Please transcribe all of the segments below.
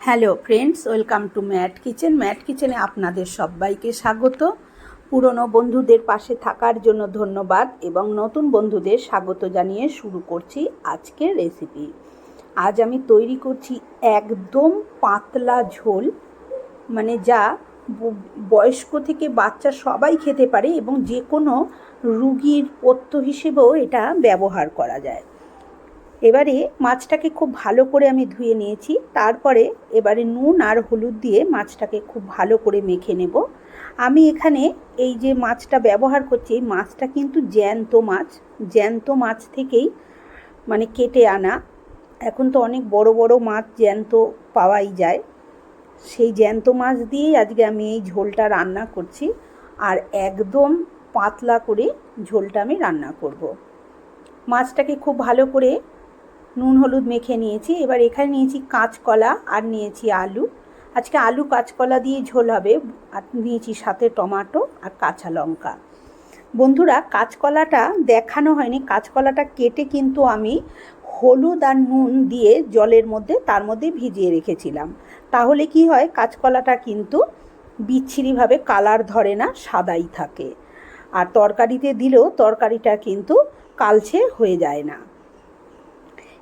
Hello friends, welcome to Mat kitchen. Mat কিচেনে আপনাদের সবাইকে স্বাগত। পুরনো বন্ধুদের পাশে থাকার জন্য ধন্যবাদ এবং নতুন বন্ধুদের স্বাগত জানিয়ে শুরু করছি আজকের রেসিপি আজ আমি তৈরি করছি একদম পাতলা ঝোল মানে যা বয়স্ক থেকে বাচ্চা সবাই খেতে পারে এবং যে কোনো রুগীর পথ্য হিসেবেও এটা ব্যবহার করা যায়। এবারে মাছটাকে খুব ভালো করে আমি ধুয়ে নিয়েছি। তারপরে এবারে নুন আর হলুদ দিয়ে মাছটাকে খুব ভালো করে মেখে নেব। আমি এখানে এই যে মাছটা ব্যবহার করছি, এই মাছটা কিন্তু জ্যান্ত মাছ। জ্যান্ত মাছ থেকেই মানে কেটে আনা। এখন তো অনেক বড় বড় মাছ জ্যান্ত পাওয়াই যায়। সেই জ্যান্ত মাছ দিয়েই আজকে আমি এই ঝোলটা রান্না করছি। আর একদম পাতলা করে ঝোলটা আমি রান্না করব। মাছটাকে খুব ভালো করে নুন হলুদ মেখে নিয়েছি। এবার এখানে নিয়েছি কাঁচকলা আর নিয়েছি আলু। আজকে আলু কাঁচকলা দিয়ে ঝোল হবে। আর নিয়েছি সাথে টমাটো আর কাঁচা লঙ্কা। বন্ধুরা, কাঁচকলাটা দেখানো হয়নি। কাঁচকলাটা কেটে কিন্তু আমি হলুদ আর নুন দিয়ে জলের মধ্যে, তার মধ্যে ভিজিয়ে রেখেছিলাম। তাহলে কি হয়, কাঁচকলাটা কিন্তু বিচ্ছিরিভাবে কালার ধরে না, সাদাই থাকে। আর তরকারিতে দিলেও তরকারিটা কিন্তু কালছে হয়ে যায় না।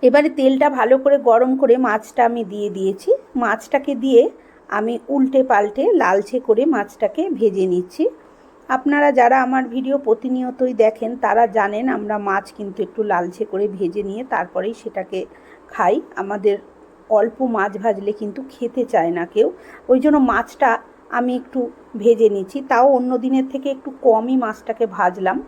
এবারে তেলটা ভালো করে গরম করে মাছটা আমি দিয়ে দিয়েছি। মাছটাকে দিয়ে আমি উল্টে পাল্টে লালচে করে মাছটাকে ভেজে নিচ্ছি। আপনারা যারা আমার ভিডিও প্রতিনিয়তই দেখেন, তারা জানেন আমরা মাছ কিন্তু একটু লালচে করে ভেজে নিয়ে তারপরেই সেটাকে খাই। আমাদের অল্প মাছ ভাজলে কিন্তু খেতে চায় না কেউ। ওই জন্য মাছটা আমি একটু ভেজে নিচ্ছি। তাও অন্য দিনের থেকে একটু কমই মাছটাকে ভাজলাম।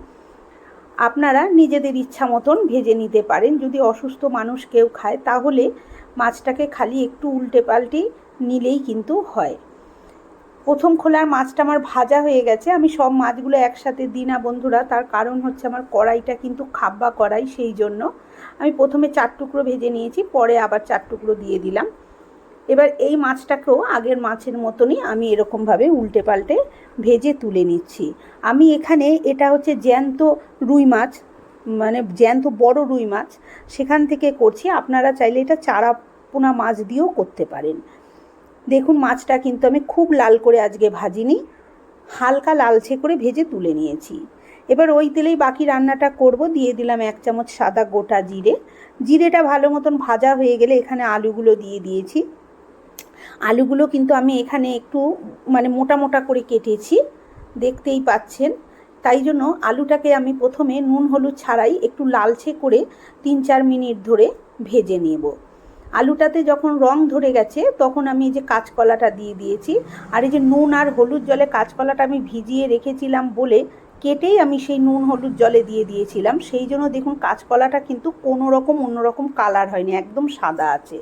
আপনারা নিজেদের ইচ্ছা মতন ভেজে নিতে পারেন। যদি অসুস্থ মানুষ কেউ খায়, তাহলে মাছটাকে খালি একটু উল্টে পাল্টে নিলেই কিন্তু হয়। প্রথম খোলার মাছটা আমার ভাজা হয়ে গেছে। আমি সব মাছগুলো একসাথে দিই না বন্ধুরা, তার কারণ হচ্ছে আমার কড়াইটা কিন্তু খাব্বা কড়াই, সেই জন্য। আমি প্রথমে চার টুকরো ভেজে নিয়েছি, পরে আবার চার টুকরো দিয়ে দিলাম। এবার এই মাছটাকেও আগের মাছের মতনই আমি এরকমভাবে উল্টে পাল্টে ভেজে তুলে নিচ্ছি। আমি এখানে এটা হচ্ছে জ্যান্ত রুই মাছ মানে জ্যান্ত বড় রুই মাছ, সেখান থেকে করছি। আপনারা চাইলে এটা চারা পোনা মাছ দিয়েও করতে পারেন। দেখুন, মাছটা কিন্তু আমি খুব লাল করে আজকে ভাজিনি, হালকা লালচে করে ভেজে তুলে নিয়েছি। এবার ওই তেলেই বাকি রান্নাটা করব। দিয়ে দিলাম এক চামচ সাদা গোটা জিরে। জিরেটা ভালো মতন ভাজা হয়ে গেলে এখানে আলুগুলো দিয়ে দিয়েছি। আলুগুলো কিন্তু আমি এখানে একটু মানে মোটা মোটা করে কেটেছি, দেখতেই পাচ্ছেন। তাই জন্য আলুটাকে আমি প্রথমে নুন হলুদ ছাড়াই একটু লালচে করে তিন চার মিনিট ধরে ভেজে নেব। আলুটাতে যখন রং ধরে গেছে, তখন আমি এই যে কাঁচকলাটা দিয়ে দিয়েছি। আর এই যে নুন আর হলুদ জলে কাঁচকলাটা আমি ভিজিয়ে রেখেছিলাম বলে কেটেই আমি সেই নুন হলুদ জলে দিয়ে দিয়েছিলাম। সেই জন্য দেখুন কাঁচকলাটা কিন্তু কোনো রকম অন্যরকম কালার হয়নি, একদম সাদা আছে।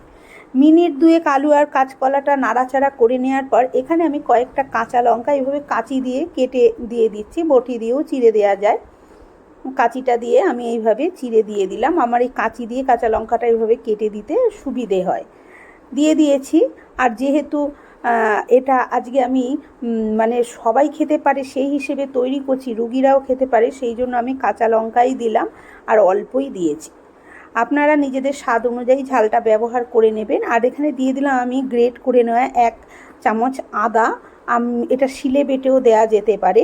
মিনিট দুয়েক আলু আর কাঁচকলাটা নাড়াচাড়া করে নেওয়ার পর এখানে আমি কয়েকটা কাঁচা লঙ্কা এভাবে কাঁচি দিয়ে কেটে দিয়ে দিচ্ছি, বটি দিয়েও চিড়ে দেওয়া যায়। কাঁচিটা দিয়ে আমি এইভাবে চিড়ে দিয়ে দিলাম। আমার এই কাঁচি দিয়ে কাঁচা লঙ্কাটা এইভাবে কেটে দিতে সুবিধে হয়। দিয়ে দিয়েছি। আর যেহেতু এটা আজকে আমি মানে সবাই খেতে পারে সেই হিসেবে তৈরি করছি, রুগীরাও খেতে পারে, সেই জন্য আমি কাঁচা লঙ্কাই দিলাম আর অল্পই দিয়েছি। আপনারা নিজেদের স্বাদ অনুযায়ী ঝালটা ব্যবহার করে নেবেন। আর এখানে দিয়ে দিলাম আমি গ্রেট করে নেওয়া এক চামচ আদা। এটা শিলে বেটেও দেয়া যেতে পারে।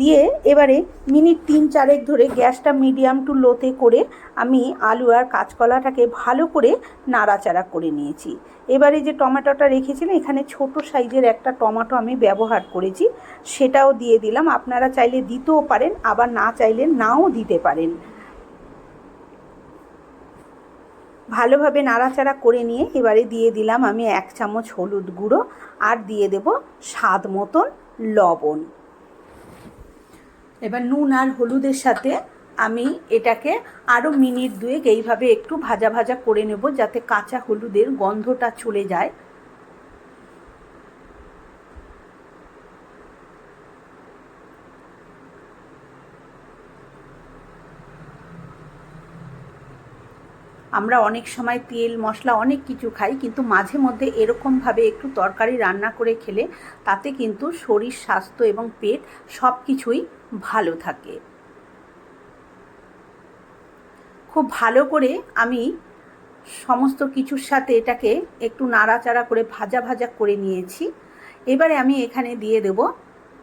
দিয়ে এবারে মিনিট তিন চারেক ধরে গ্যাসটা মিডিয়াম টু লোতে করে আমি আলু আর কাঁচকলাটাকে ভালো করে নাড়াচাড়া করে নিয়েছি। এবারে যে টমেটোটা রেখেছিলাম এখানে ছোট সাইজের একটা টমেটো আমি ব্যবহার করেছি। সেটাও দিয়ে দিলাম। আপনারা চাইলে দিতেও পারেন, আবার না চাইলে নাও দিতে পারেন। ভালোভাবে নাড়াচাড়া করে নিয়ে এবারে দিয়ে দিলাম আমি এক চামচ হলুদ গুঁড়ো আর দিয়ে দেব স্বাদ মতন লবণ। এবার নুন আর হলুদের সাথে আমি এটাকে আরও মিনিট দুয়েক এইভাবে একটু ভাজা ভাজা করে নেব যাতে কাঁচা হলুদের গন্ধটা চলে যায়। আমরা অনেক সময় তেল, মশলা অনেক কিছু খাই, কিন্তু মাঝে মধ্যে এরকমভাবে একটু তরকারি রান্না করে খেলে তাতে কিন্তু শরীর, স্বাস্থ্য এবং পেট সব কিছুই ভালো থাকে। খুব ভালো করে আমি সমস্ত কিছুর সাথে এটাকে একটু নাড়াচাড়া করে ভাজা ভাজা করে নিয়েছি। এবারে আমি এখানে দিয়ে দেব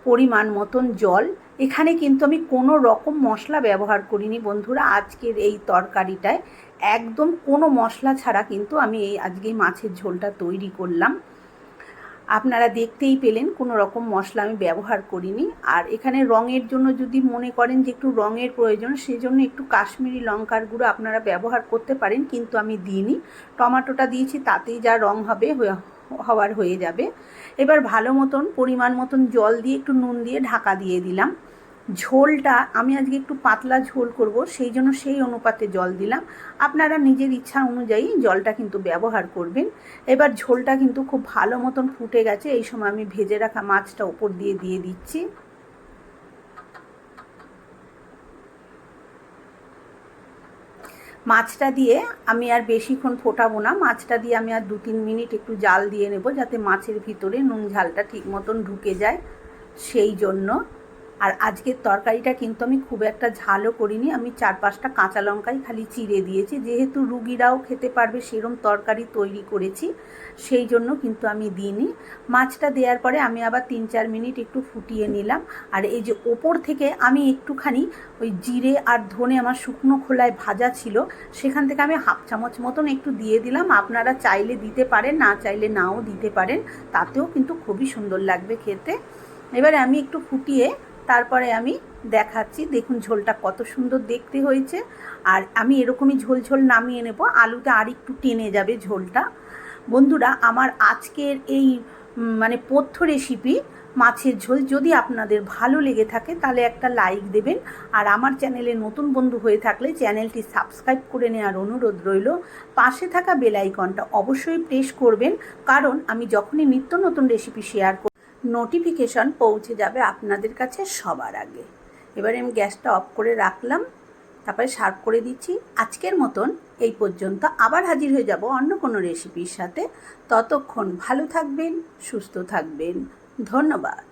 পরিমাণ মতন জল। এখানে কিন্তু আমি কোনো রকম মশলা ব্যবহার করিনি বন্ধুরা, আজকের এই তরকারিটায়। একদম কোনো মশলা ছাড়া কিন্তু আমি এই আজকে মাছের ঝোলটা তৈরি করলাম। আপনারা দেখতেই পেলেন কোনো রকম মশলা আমি ব্যবহার করিনি। আর এখানে রঙের জন্য যদি মনে করেন যে একটু রঙের প্রয়োজন, সেজন্য একটু কাশ্মীরি লঙ্কার গুঁড়ো আপনারা ব্যবহার করতে পারেন, কিন্তু আমি দিইনি। টমাটোটা দিয়েছি, তাতেই যা রং হবে হওয়ার হয়ে যাবে। এবার ভালো মতন, পরিমাণ মতন জল দিয়ে একটু নুন দিয়ে ঢাকা দিয়ে দিলাম। ঝোলটা, আমি আজকে একটু পাতলা ঝোল করব, সেই জন্য সেই অনুপাতে জল দিলাম। আপনারা নিজের ইচ্ছা অনুযায়ী জলটা কিন্তু ব্যবহার করবেন। এবার ঝোলটা কিন্তু খুব ভালো মতন ফুটে গেছে, এই সময় আমি ভেজে রাখা মাছটা উপর দিয়ে দিয়ে দিচ্ছি। মাছটা দিয়ে আমি আর বেশিক্ষণ ফোটাবো না, মাছটা দিয়ে আমি আর দু তিন মিনিট একটু জাল দিয়ে নেব, যাতে মাছের ভিতরে নুন ঝালটা ঠিক মতন ঢুকে যায়, সেই জন্য। আর আজকের তরকারিটা কিন্তু আমি খুব একটা ঝালও করিনি। আমি চার পাঁচটা কাঁচা লঙ্কাই খালি চিড়ে দিয়েছি। যেহেতু রুগীরাও খেতে পারবে, সেরম তরকারি তৈরি করেছি, সেই জন্য কিন্তু আমি দিইনি। মাছটা দেওয়ার পরে আমি আবার তিন চার মিনিট একটু ফুটিয়ে নিলাম। আর এই যে ওপর থেকে আমি একটুখানি ওই জিরে আর ধনে আমার শুকনো খোলায় ভাজা ছিল, সেখান থেকে আমি হাফ চামচ মতন একটু দিয়ে দিলাম। আপনারা চাইলে দিতে পারেন, না চাইলে নাও দিতে পারেন। তাতেও কিন্তু খুবই সুন্দর লাগবে খেতে। এবারে আমি একটু ফুটিয়ে তারপরে আমি দেখাচ্ছি, দেখুন ঝোলটা কত সুন্দর দেখতে হয়েছে। আর আমি এরকমই ঝোল ঝোল নামিয়ে নেব আলুতে আর একটু টেনে যাবে ঝোলটা। বন্ধুরা, আমার আজকের এই মানে পথ্য রেসিপি মাছের ঝোল যদি আপনাদের ভালো লেগে থাকে, তাহলে একটা লাইক দেবেন। আর আমার চ্যানেলে নতুন বন্ধু হয়ে থাকলে চ্যানেলটি সাবস্ক্রাইব করে নেওয়ার অনুরোধ রইল। পাশে থাকা বেলাইকনটা অবশ্যই প্রেস করবেন। কারণ আমি যখনই নিত্য নতুন রেসিপি শেয়ার নোটিফিকেশন পৌঁছে যাবে আপনাদের কাছে সবার আগে। এবারে আমি গ্যাসটা অফ করে রাখলাম, তারপরে সার্ভ করে দিচ্ছি। আজকের মতন এই পর্যন্ত আবার হাজির হয়ে যাব অন্য কোনো রেসিপির সাথে। ততক্ষণ ভালো থাকবেন, সুস্থ থাকবেন। ধন্যবাদ।